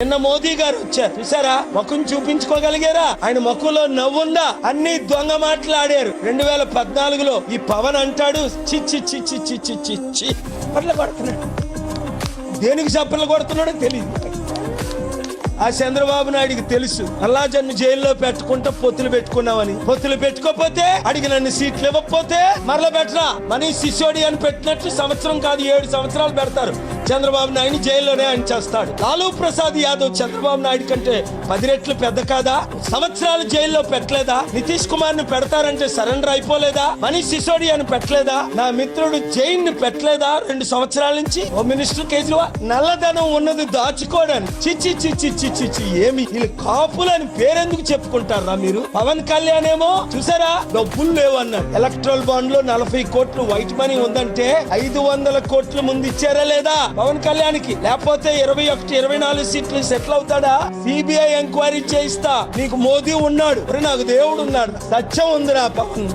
నిన్న మోదీ గారు వచ్చారు చూసారా ముఖం చూపించుకోగలిగారా? ఆయన ముఖంలో నవ్వుందా? అన్ని దొంగ మాట్లాడారు రెండు వేల పద్నాలుగులో ఈ పవన్ అంటాడు చిచ్చి చిచ్చి చిచ్చి చిచ్చి పట్ల కొడుతున్నాడు. దేనికి చప్పట్లు కొడుతున్నాడో తెలియదు ఆ చంద్రబాబు నాయుడికి తెలుసు. అల్లాజన్ను జైల్లో పెట్టుకుంటా పొత్తులు పెట్టుకున్నామని పొత్తులు పెట్టుకోపోతే అడిగి నన్ను సీట్లు ఇవ్వకపోతే మరల పెట్టరా మనీ సిసోడి అని పెట్టినట్లు సంవత్సరం కాదు ఏడు సంవత్సరాలు పెడతారు. చంద్రబాబు నాయుడు జైల్లోనే ఆయన చేస్తాడు. లాలూ ప్రసాద్ యాదవ్ చంద్రబాబు నాయుడు కంటే పది రెట్లు పెద్ద కాదా? సంవత్సరాలు జైల్లో పెట్టలేదా? నితీష్ కుమార్ని పెడతారంటే సరెండర్ అయిపోలేదా? మనీష్ సిసోడి అని పెట్టలేదా? నా మిత్రుడు జైన్ను పెట్టలేదా? రెండు సంవత్సరాల నుంచి ఓ మినిస్టర్ కేజ్రీవాల్ నల్లధనం ఉన్నది దాచుకోవడానికి. చిచ్చి చిచ్చి చిచ్చి ఏమి? వీళ్ళు కాపులని పేరెందుకు చెప్పుకుంటారా మీరు? పవన్ కళ్యాణ్ ఏమో చూసారా? డబ్బులు లేవు ఎలక్ట్రల్ బాండ్లో నలభై కోట్లు వైట్ మనీ ఉందంటే ఐదు వందల కోట్లు ముందు ఇచ్చారా లేదా? పవన్ కళ్యాణ్కి లేకపోతే ఇరవై ఒకటి ఇరవై నాలుగు సీట్లు సెటిల్ అవుతాడా? సిబిఐ ఎంక్వైరీ చేయిస్తా. నీకు మోదీ ఉన్నాడు. నాకు దేవుడు ఉన్నాడు. సత్యం ఉందిరా పవన్.